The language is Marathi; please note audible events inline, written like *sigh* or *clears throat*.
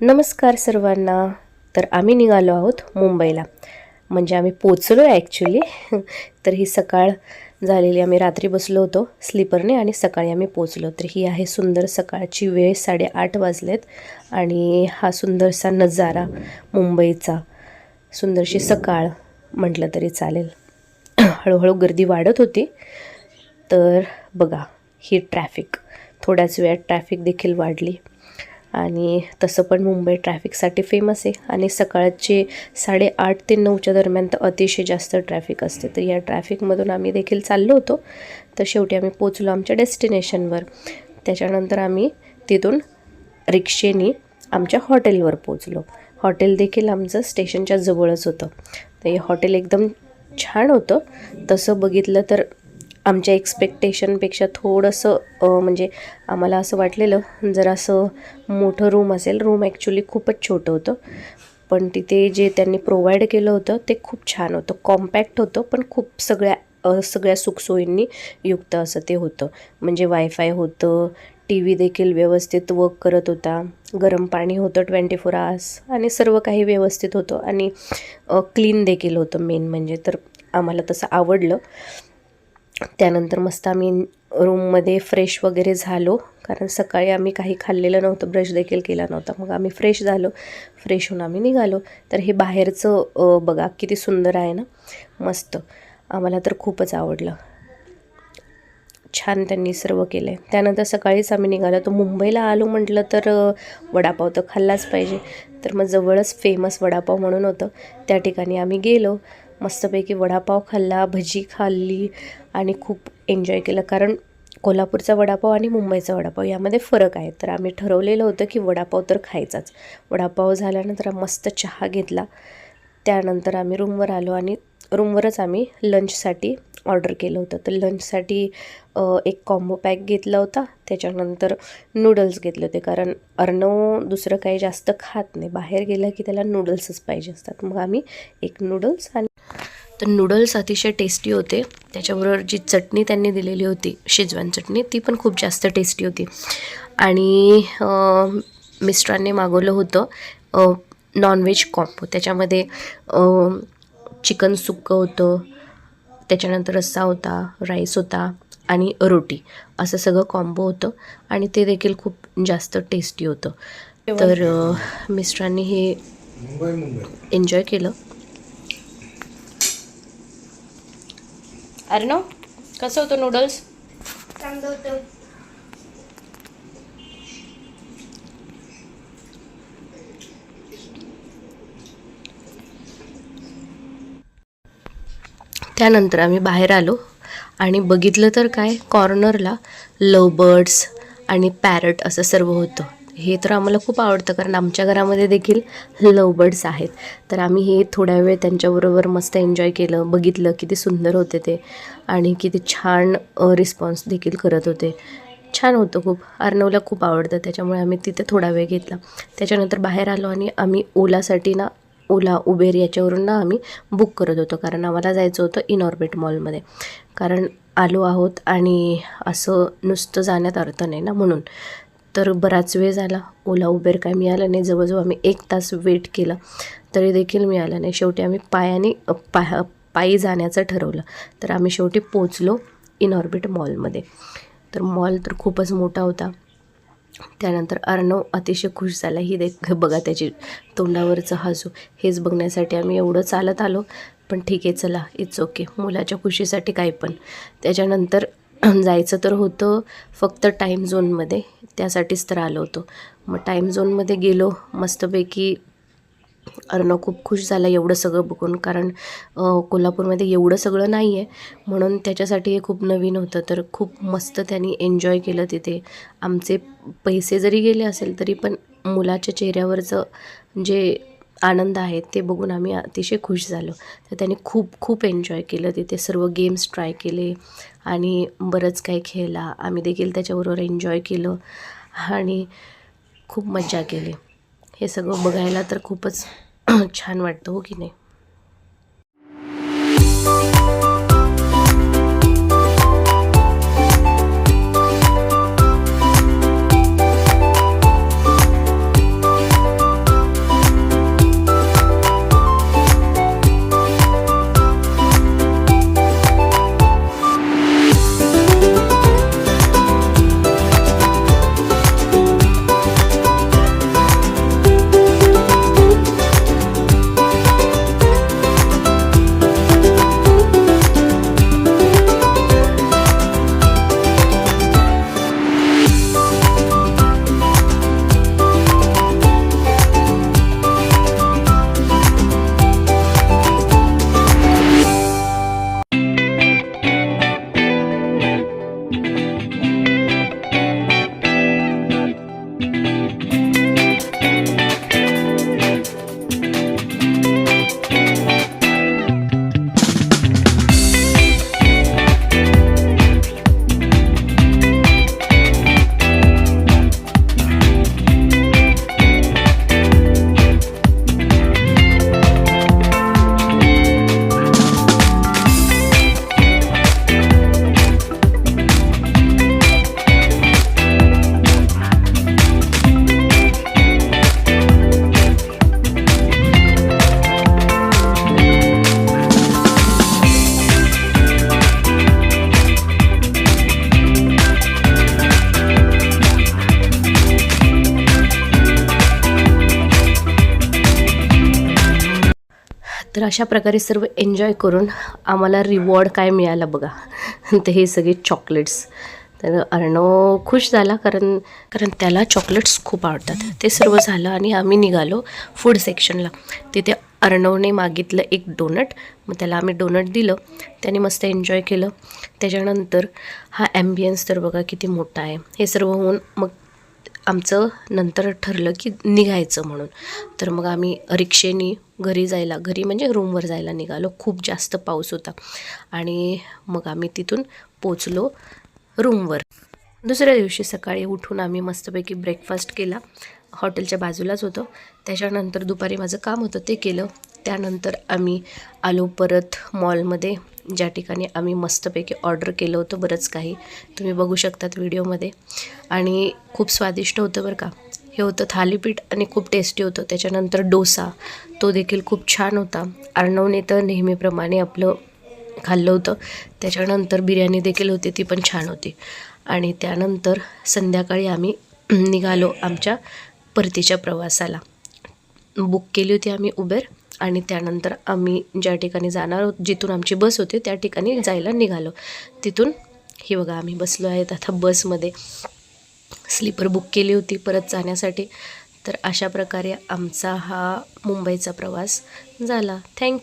नमस्कार सर्वांना. तर आम्ही निघालो आहोत मुंबईला. म्हणजे आम्ही पोचलो आहे ॲक्च्युली तर ही सकाळ झालेली आम्ही रात्री बसलो होतो स्लीपरने आणि सकाळी आम्ही पोचलो तर ही आहे सुंदर सकाळची वेळ साडेआठ वाजलेत. आणि हा सुंदरसा नजारा मुंबईचा. सुंदरशी सकाळ म्हटलं तरी चालेल. *clears throat* हळूहळू गर्दी वाढत होती. तर बघा ही ट्रॅफिक थोड्याच वेळात ट्रॅफिक देखील वाढली. आणि तसं पण मुंबई ट्रॅफिकसाठी फेमस आहे. आणि सकाळचे साडेआठ ते नऊच्या दरम्यान तर अतिशय जास्त ट्रॅफिक असते. तर या ट्रॅफिकमधून आम्ही देखील चाललो होतो. तर शेवटी आम्ही पोचलो आमच्या डेस्टिनेशनवर त्याच्यानंतर आम्ही तिथून रिक्षेने आमच्या हॉटेलवर पोचलो हॉटेल देखील आमचं स्टेशनच्या जवळच होतं. तर हे हॉटेल एकदम छान होतं. तसं बघितलं तर आमच्या एक्सपेक्टेशनपेक्षा थोडंसं म्हणजे आम्हाला असं वाटलेलं जरासं मोठं रूम असेल. रूम ॲक्च्युली खूपच छोटं होतं. पण तिथे जे त्यांनी प्रोव्हाइड केलं होतं ते खूप छान होतं. कॉम्पॅक्ट होतं पण खूप सगळ्या सगळ्या सुखसोयींनी युक्त असं ते होतं. म्हणजे वायफाय होतं टी व्ही देखील व्यवस्थित वर्क करत होता. गरम पाणी होतं ट्वेंटी फोर आवर्स आणि सर्व काही व्यवस्थित होतं. आणि क्लीन देखील होतं मेन म्हणजे. तर आम्हाला तसं आवडलं. त्यानंतर मस्त आम्ही रूममध्ये फ्रेश वगैरे झालो. कारण सकाळी आम्ही काही खाल्लेलं नव्हतं ब्रश देखील केला नव्हता. मग आम्ही फ्रेश झालो. फ्रेश होऊन आम्ही निघालो. तर हे बाहेरचं बघा किती सुंदर आहे ना? मस्त. आम्हाला तर खूपच आवडलं. छान त्यांनी सर्व केलं आहे त्यानंतर सकाळीच आम्ही निघालो. तर मुंबईला आलो म्हटलं तर वडापाव तर खाल्लाच पाहिजे. तर मग जवळच फेमस वडापाव म्हणून होतं. त्या ठिकाणी आम्ही गेलो. मस्तपैकी वडापाव खाल्ला भजी खाल्ली आणि खूप एन्जॉय केलं. कारण कोल्हापूरचा वडापाव आणि मुंबईचा वडापाव यामध्ये फरक आहे. तर आम्ही ठरवलेलं होतं की वडापाव तर खायचाच. वडापाव झाल्यानंतर मस्त चहा घेतला. त्यानंतर आम्ही रूमवर आलो आणि रूमवरच आम्ही लंचसाठी ऑर्डर केलं होतं. तर लंचसाठी एक कॉम्बो पॅक घेतला होता. त्याच्यानंतर नूडल्स घेतले होते. कारण अर्णव दुसरं काही जास्त खात नाही. बाहेर गेलं की त्याला नूडल्सच पाहिजे असतात. मग आम्ही एक नूडल्स आणि तर नूडल्स अतिशय टेस्टी होते. त्याच्याबरोबर जी चटणी त्यांनी दिलेली होती शेजवान चटणी ती पण खूप जास्त टेस्टी होती. आणि मिस्टरांनी मागवलं होतं नॉनव्हेज कॉम्बो त्याच्यामध्ये चिकन सुक्कं होतं त्याच्यानंतर रस्सा होता राईस होता आणि रोटी. असं सगळं कॉम्बो होतं आणि ते देखील खूप जास्त टेस्टी होतं. तर मिस्टरांनी हे एन्जॉय केलं. अर्णव कसं होतं नूडल्स त्यानंतर आम्ही बाहेर आलो आणि बघितलं तर काय कॉर्नरला लव बर्ड्स आणि पॅरट असं सर्व होतं. हे तर आम्हाला खूप आवडतं कारण आमच्या घरामध्ये देखील लवबर्ड्स आहेत. तर आम्ही हे थोड्या वेळ त्यांच्याबरोबर मस्त एन्जॉय केलं बघितलं किती सुंदर होते ते आणि किती छान रिस्पॉन्स देखील करत होते. छान होतं खूप. अर्णवला खूप आवडतं त्याच्यामुळे आम्ही तिथे थोडा वेळ घेतला. त्याच्यानंतर बाहेर आलो आणि आम्ही ओलासाठी ना ओला उबेर याच्यावरून ना आम्ही बुक करत होतो कारण आम्हाला जायचं होतं इनऑर्बिट मॉलमध्ये. कारण आलो आहोत आणि असं नुसतं जाण्यात अर्थ नाही ना म्हणून. तर बराच वेळ झाला. ओला उबेर काय मिळालं नाही. जवळजवळ आम्ही एक तास वेट केला. तरी देखील मिळालं नाही. शेवटी आम्ही पायाने अ, पायी जाण्याचं ठरवलं. तर आम्ही शेवटी पोचलो इनऑर्बिट मॉलमध्ये. तर मॉल तर खूपच मोठा होता. त्यानंतर अर्णव अतिशय खुश झाला. ही देख बघा त्याची तोंडावरचं हसू. हेच बघण्यासाठी आम्ही एवढं चालत आलो. पण ठीक आहे चला इट्स ओके मुलाच्या खुशीसाठी काही पण. त्याच्यानंतर *clears throat* जायचं तर होतं फक्त टाईम झोनमध्ये त्यासाठीच तर आलो होतो. मग टाईम झोनमध्ये गेलो मस्तपैकी अर्णव खूप खुश झाला एवढं सगळं बघून. कारण कोल्हापूरमध्ये एवढं सगळं नाही आहे म्हणून त्याच्यासाठी हे खूप नवीन होतं. तर खूप मस्त त्यांनी एन्जॉय केलं तिथे. आमचे पैसे जरी गेले असेल तरी पण मुलाच्या चेहऱ्यावरचं जे आनंद आहे ते बघून आम्ही अतिशय खुश झालो. तर त्यांनी खूप खूप एन्जॉय केलं. तिथे सर्व गेम्स ट्राय केले आणि बरंच काही खेळला. आम्ही देखील त्याच्याबरोबर एन्जॉय केलं आणि खूप मजा केली. हे सगळं बघायला तर खूपच *clears throat* छान वाटतं हो की नाही? तर अशा प्रकारे सर्व एन्जॉय करून आम्हाला रिवॉर्ड काय मिळालं बघा. तर हे सगळे चॉकलेट्स तर अर्णव खुश झाला कारण कारण त्याला चॉकलेट्स खूप आवडतात. ते सर्व झालं आणि आम्ही निघालो फूड सेक्शनला तिथे अर्णवने मागितलं एक डोनट मग त्याला आम्ही डोनट दिलं. त्याने मस्त एन्जॉय केलं. त्याच्यानंतर हा ॲम्बियन्स तर बघा किती मोठा आहे. हे सर्व होऊन मग आमचं नंतर ठरलं की निघायचं म्हणून. तर मग आम्ही रिक्षेनी घरी जायला घरी म्हणजे रूमवर जायला निघालो. खूप जास्त पाऊस होता. आणि मग आम्ही तिथून पोचलो रूमवर दुसऱ्या दिवशी सकाळी उठून आम्ही मस्तपैकी ब्रेकफास्ट केला. हॉटेलच्या बाजूलाच होतं. त्याच्यानंतर दुपारी माझं काम होतं ते केलं. त्यानंतर आम्ही आलो परत मॉलमध्ये ज्या ठिकाणी आम्ही मस्तपैकी ऑर्डर केलं होतं बरंच काही. तुम्ही बघू शकतात व्हिडिओमध्ये आणि खूप स्वादिष्ट होतं बरं का. हे होतं थालीपीठ आणि खूप टेस्टी होतं. त्याच्यानंतर डोसा. तो देखील खूप छान होता. अर्णवने तर नेहमीप्रमाणे आपलं खाल्लं होतं. त्याच्यानंतर बिर्याणी देखील होती ती पण छान होती. आणि त्यानंतर संध्याकाळी आम्ही *clears throat* निघालो आमच्या परतीच्या प्रवासाला. बुक केली होती आम्ही उबेर आणि त्यानंतर आम्ही ज्या ठिकाणी जाणार आहोत जिथून आमची बस होती त्या ठिकाणी जायला निघालो. तिथून हे बघा आम्ही बसलो आहेत आता बसमध्ये. स्लीपर बुक केली होती परत जाण्यासाठी. तर अशा प्रकारे आमचा हा मुंबईचा प्रवास झाला. थँक